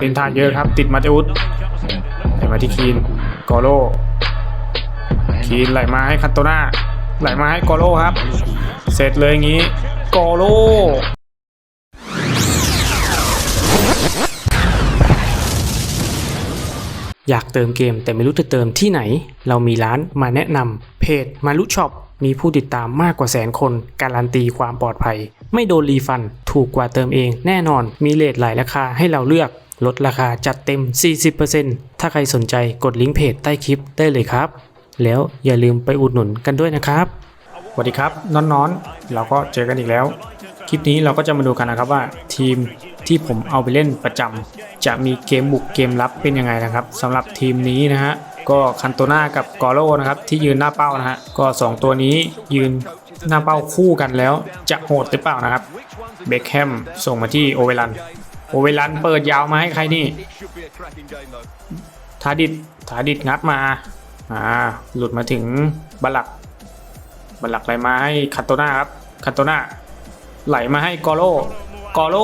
เล่นทางเยอะครับ ติดมาเตอุสไหลมาที่คีนกอโลคีนไหลมาให้คัตโตนาไหลมาให้กอโลครับ เสร็จเลยอย่างนี้กอโลอยากเติมเกมแต่ไม่รู้จะเติมที่ไหน เรามีร้านมาแนะนำเพจมารุช็อปมีผู้ติดตามมากกว่าแสนคน การันตีความปลอดภัย ไม่โดนรีฟัน ถูกกว่าเติมเองแน่นอนมีเลทหลายราคาให้เราเลือก ลดราคาจัดเต็ม 40%ถ้าใครสนใจกดลิงก์เพจใต้คลิปได้เลยครับ แล้วอย่าลืมไปอุดหนุนกันด้วยนะครับสวัสดีครับน้อนๆ เราก็เจอกันอีกแล้ว คลิปนี้เราก็จะมาดูกันนะครับว่าทีมที่ผมเอาไปเล่นประจำจะมีเกมบุกเกมรับเป็นยังไงนะครับสำหรับทีมนี้นะฮะก็คันโตนากับกอโรนะครับที่ยืนหน้าเป้านะฮะก็ 2 ตัวนี้ยืนหน้าเป้าคู่กันแล้วจะโหดหรือเปล่านะครับเบคแฮมส่งมาที่โอเวลัน โอเวลันเปิดยาวมาให้ใครนี่ทาดิดทาดิดงัดมา อ่า หลุดมาถึงบัลลักบัลลักไหลมาให้คัตโตนาครับคัตโตนาไหลมาให้กอโลกอโล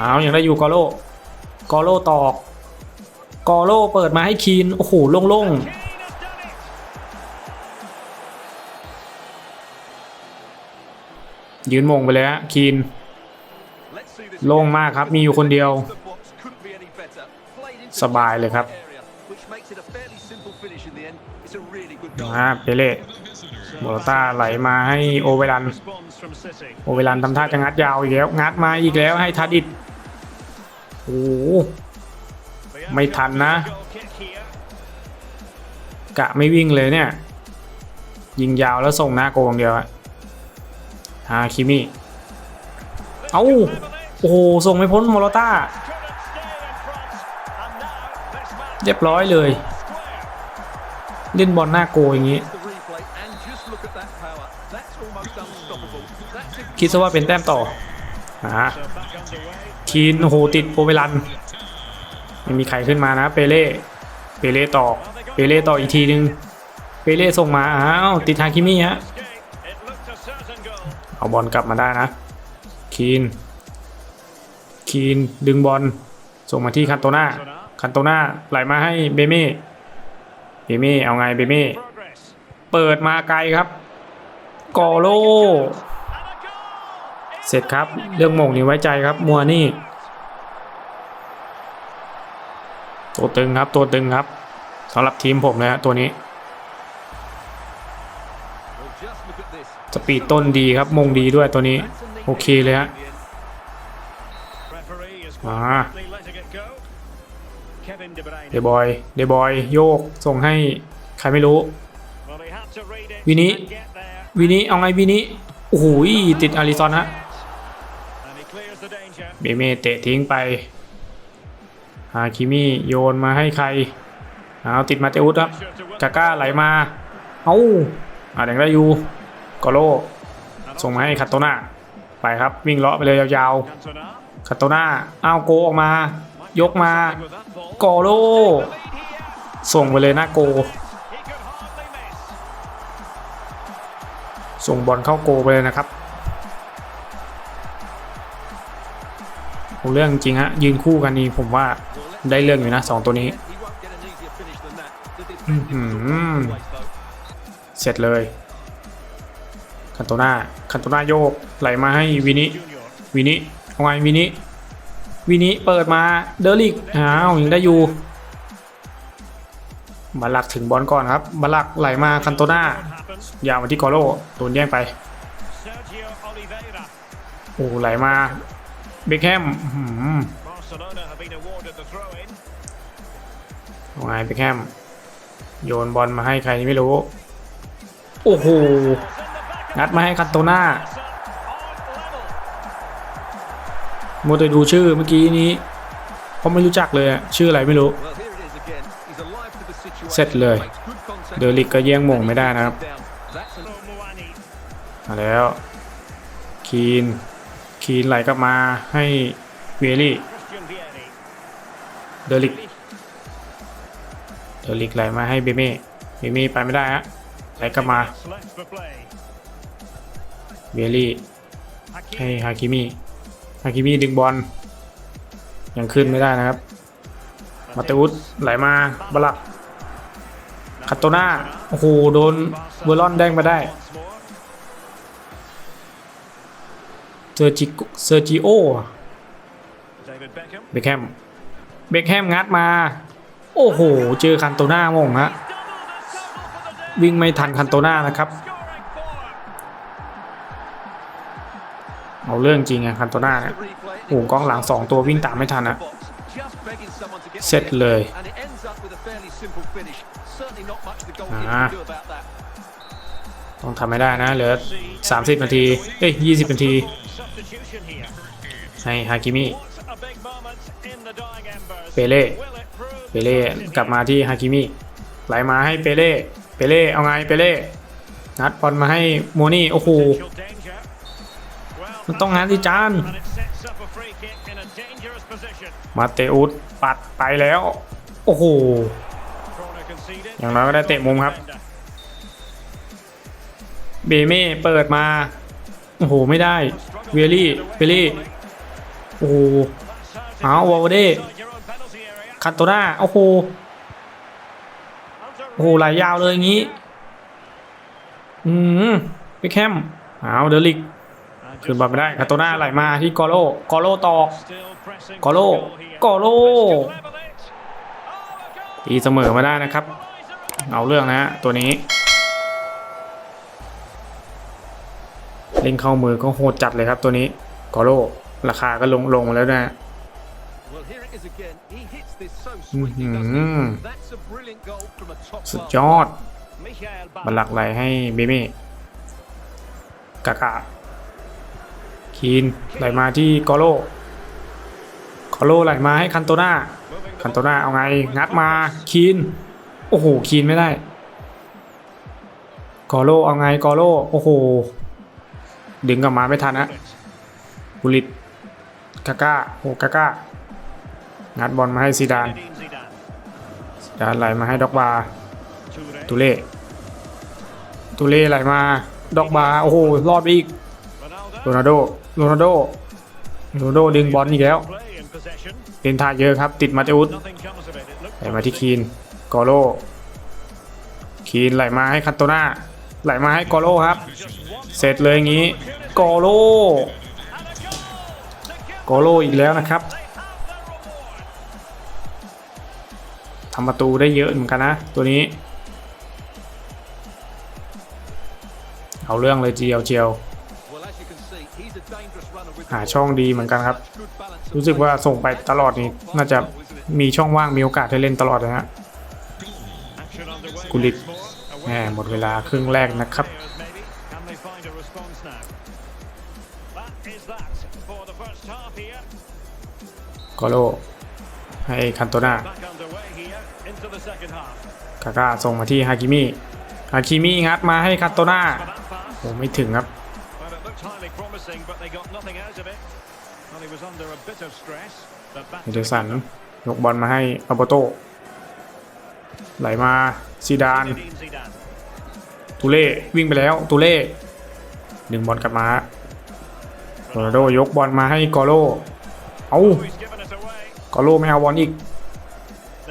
อ้าวยังได้อยู่กอโลกอโลตอกกอโลเปิดมาให้คีน โอ้โหโล่งๆยืนมงไปเลยฮะคีน โล่งมากครับ มีอยู่คนเดียว สบายเลยครับมาเปเล่โบลต้าไหลมาให้โอเวลัน โอเวลันทำท่าจะงัดยาวอีกแล้ว งัดมาอีกแล้วให้ทัดอิดโอ้ไม่ทันนะ กะไม่วิ่งเลยเนี่ย ยิงยาวแล้วส่งหน้าโกงเดียวอะฮาคิมิ เอ้า โอ้โหส่งไม่พ้นโมโลต้าเรียบร้อยเลย เล่นบอลหน้าโกอย่างนี้ คิดซะว่าเป็นแต้มต่ออ่าคีนโอ้โหติดโอเวลันไม่มีใครขึ้นมานะ เปเล่เปเล่ต่อเปเล่ต่ออีกทีนึงเปเล่ส่งมาอ้าวติดทางคิมี่ฮะเอาบอลกลับมาได้นะคีน คีนดึงบอลส่งมาที่คันโตนาคันโตนาไหลมาให้เบเม่เบเม่เอาไงเบเม่เปิดมาไกลครับกอโล เสร็จครับ เรื่องหม่งนี่ไว้ใจครับ มัวนี่ตัวตึงครับตัวตึงครับสำหรับทีมผมเลยฮะตัวนี้ สปีดต้นดีครับมงดีด้วยตัวนี้ โอเคเลยฮะ มาเดบอยเดบอยโยกส่งให้ใครไม่รู้วินิวินิเอาไงวินิโอ้โหติดอาริซอนฮะเบเม่เตะทิ้งไปฮาคิมิโยนมาให้ใครเอาติดมาเตอุสครับกาก้าไหลมาเอาอ่าแดงได้อยู่กอโลส่งมาให้คาโตนาไปครับวิ่งเลาะไปเลยยาวๆ คาโตนาเอาโกออกมา ยกมากอโลส่งไปเลยหน้าโก ส่งบอลเข้าโกไปเลยนะครับผมเรื่องจริงฮะยืนคู่กันนี่ผมว่าได้เรื่องอยู่นะสองตัวนี้อื้อหือเสร็จเลยคันโตนาคันโตนาโยกไหลมาให้วินิวินิ เอาไงวินิวินิเปิดมาเดอริกอ้าวยังได้อยู่บาลักถึงบอลก่อนครับบาลักไหลมาคันโตนายาวมาที่กอโลโดนแย่งไปโอ้ไหลมาเบคแฮมวาไงเบคแฮมโยนบอลมาให้ใครไม่รู้ โอ้โหงัดมาให้คันโตนา มวแต่ดูชื่อเมื่อกี้นี้เพราะไม่รู้จักเลยชื่ออะไรไม่รู้ เสร็จเลย เดอริกก็แย่งมงไม่ได้นะครับ มาแล้ว คีน คีนไหลกลับมาให้เวลี่ เดอริก เดอริกไหลมาให้เบเม่ เบเม่ไปไม่ได้ฮะ ไหลกลับมา เวลี่ ให้ฮาคิมิ ฮาคิมิดึงบอลยังขึ้นไม่ได้นะครับ มาเตอุสไหลมาบลักคาโตนาโอ้โหโดนเวอร์ลอนแดงมาได้เซอร์จิเซอร์จิโอ David Beckham. เบคแฮมเบคแฮมงัดมา โอ้โห เจอคันโตนามงฮะวิ่งไม่ทันคันโตนานะครับ เอาเรื่องจริงอะคันโตนาเนี่ยโอ้โหกองหลัง2ตัววิ่งตามไม่ทันอะเสร็จเลยอ่าต้องทำให้ได้นะเหลือ 30 นาที เอ้ย 20 นาที Substitution here. ให้ฮากิมิ What a big moment in the dying embers. เปเล่ Will it prove เปเล่กลับมาที่ฮากิมิไหลมาให้เปเล่เปเล่เอาไงเปเล่นัดบอลมาให้โมนี่ โอ้โห potential danger? Well, มันต้องงัดที่จานมาเตอุสปัดไปแล้ว โอ้โห อย่างน้อยก็ได้เตะมุมครับ เบเม่เปิดมา โอ้โห ไม่ได้ เวลี่ เวลี่ โอ้โหเอาวอลเดคันโตนาโอ้โห โอ้โหไหลายยาวเลยอย่างนี้ อืมไปแคมเอาเดลิก And คืนบอลไม่ได้คันโตนาไหลมาที่กอโลกอโลต่อ still pressing กอโล for goal here. กอโล Risk to level it. Oh, a goal ตีเสมอมาได้นะครับ equaliser. เอาเรื่องนะฮะตัวนี้เล่นเข้ามือก็โหดจัดเลยครับตัวนี้กอโลราคาก็ลงลงแล้วนะ Well, here it is again. He hits this so อื้อ sweetly, หื doesn't อ he? That's a brilliant goal from a top สุด class ยอด Michael บัลลักไหลให้เบเม่กากา คีนไหลมาที่กอโลกอโลไหลมาให้คันโตนาคันโตนาเอาไง งัดมาคีนโอ้โหคีนไม่ได้กอโลเอาไงกอโลโอ้โหดึงกลับมาไม่ทันนะบุริตกาก้าโอ้กาก้างัดบอลมาให้ซีดานซีดานไหลมาให้ด็อกบาตุเล่ตุเล่ไหลมาด็อกบาโอ้โหรอดไปอีกโรนัลโด โรนัลโดโรนัลโดดึงบอลอีกแล้วเล่นท่าเยอะครับ ติดมาเตอุสไหลมาที่คีนกอโลคีนไหลมาให้คันโตนาไหลมาให้กอโลครับ เสร็จเลยอย่างนี้กอโลกอโลอีกแล้วนะครับทำประตูได้เยอะเหมือนกันนะ ตัวนี้ เอาเรื่องเลยเจียวเจียว หาช่องดีเหมือนกันครับ รู้สึกว่าส่งไปตลอดนี้น่าจะมีช่องว่างมีโอกาสได้เล่นตลอดนะฮะกุลิตแหมหมดเวลาครึ่งแรกนะครับกอโลให้คันโตนากากาส่งมาที่ฮากิมิฮากิมิงัดมาให้คันโตนาโอ้ไม่ถึงครับ เอเดอร์สันยกบอลมาให้อัลโบโตไหลมาซีดาน Zinedine Zidane. ตูเล่วิ่งไปแล้วตูเล่ดึงบอลกลับมาโรนัลโดยกบอลมาให้กอโลเอา Oh, he's given it away. กอโลไม่เอาบอลอีก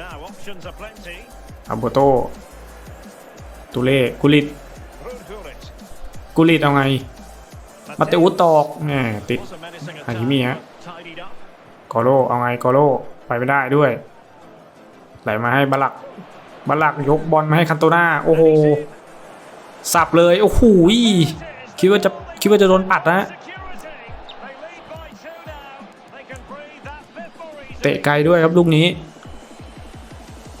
Now options are plenty. อัลโบโตตูเล่กุลิต Ruud Gullit. กุลิตเอาไง มาเตอุสตอกแหมติด Was a menacing attack, Hakimi, ฮะ but tidied up. กอโลเอาไงกอโลไปไม่ได้ด้วย ไหลมาให้บาลักบาลักยกบอลมาให้คันโตนาโอ้โหสับเลยโอ้โหคิดว่าจะคิดว่าจะโดนปัดนะ Security. They lead by two now. They can breathe that bit more easy. เตะไกลด้วยครับลูกนี้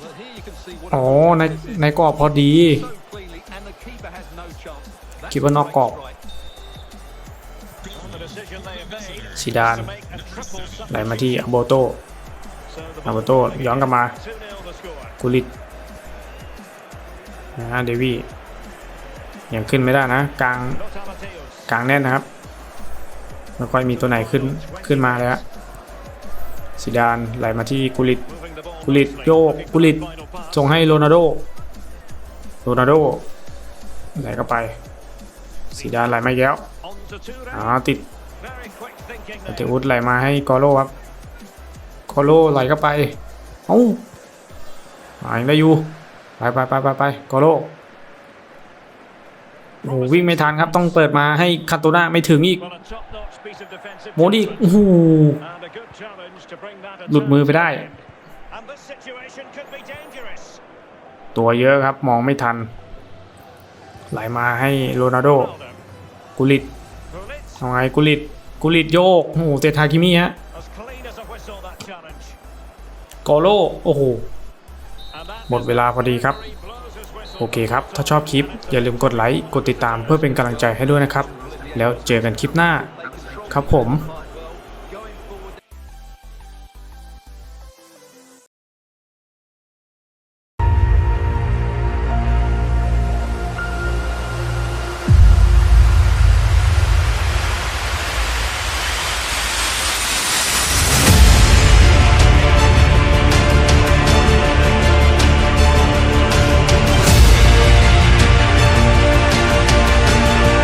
Well, here you can see what อ๋อ a ในในกรอบพอดี so cleanly, and the keeper has no chance. That's คิดว่านอกกรอบ ซีดานไหลมาที่อัลโบโตอัลโบโตย้อนกลับมากุลิตนะเดวี่ยังขึ้นไม่ได้นะ กลางกลางแน่นนะครับไม่ค่อยมีตัวไหนขึ้นขึ้นมาเลยฮะซีดานไหลมาที่กุลิตกุลิตโยกกุลิตส่งให้โรนัลโดโรนัลโดไหลเข้าไปสีดานไหลไมาอีกแล้ว อ๋อติด Very quick thinking ป there. ฏิวุฒไหลมาให้กอโลครับโคโลไหลเข้าไปเอ้าหายได้อยู่ไปไปไปไปไปโคโลโอ้โหวิ่งไม่ทันครับต้องเปิดมาให้คาโตนาไม่ถึงอีก Well, a top-notch piece of defensive โมดอีก judgment โอ้โห and a good challenge to bring that หลุดมือไปได้ attack to an end. And this situation could be dangerous. ตัวเยอะครับมองไม่ทัน ไหลมาให้โรนัลโด Well done. กุลิต Gullit, เอาไงกุลิตกุลิตโยกโอ้โหเตทาคิมิฮะ as clean as a whistle, that challenge. โกโลโอ้โห And that หมดเวลาพอดีครับ referee blows his whistle. โอเคครับ ถ้าชอบคลิป อย่าลืมกดไลค์ กดติดตามเพื่อเป็นกำลังใจให้ด้วยนะครับ แล้วเจอกันคลิปหน้า ครับผม By